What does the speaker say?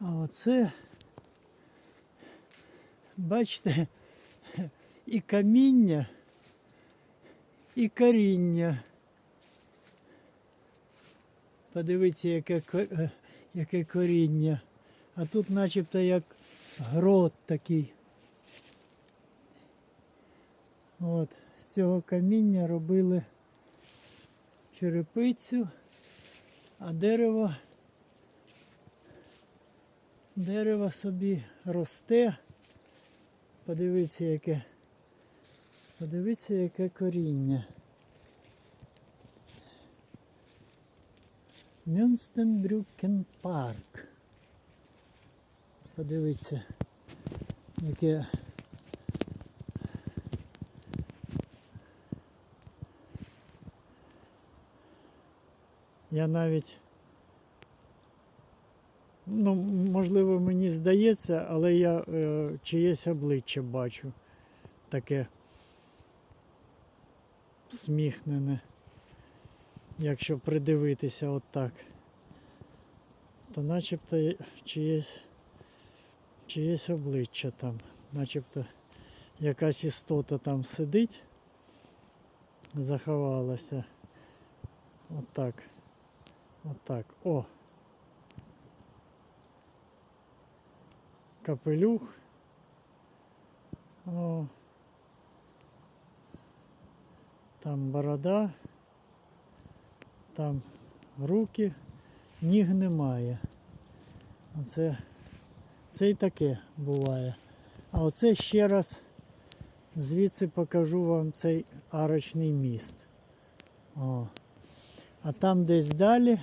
А оце, бачите, і каміння, і коріння. Подивіться, яке, е, яке коріння. А тут начебто як грот такий. От, з цього каміння робили черепицю, а дерево, дерево собі росте. Подивіться, яке, подивіться, яке коріння. Мюнстенбрюкен парк. Подивіться, яке Я навіть, ну, можливо, мені здається, але я е, чиєсь обличчя бачу таке сміхнене. Якщо придивитися отак, то начебто чиєсь, чиєсь обличчя там, начебто якась істота там сидить, заховалася. Отак. Отак. О. Капелюх. О. Там борода. Там руки. Ніг немає. Оце, це і таке буває. А оце ще раз звідси покажу вам цей арочний міст. О. А там десь далі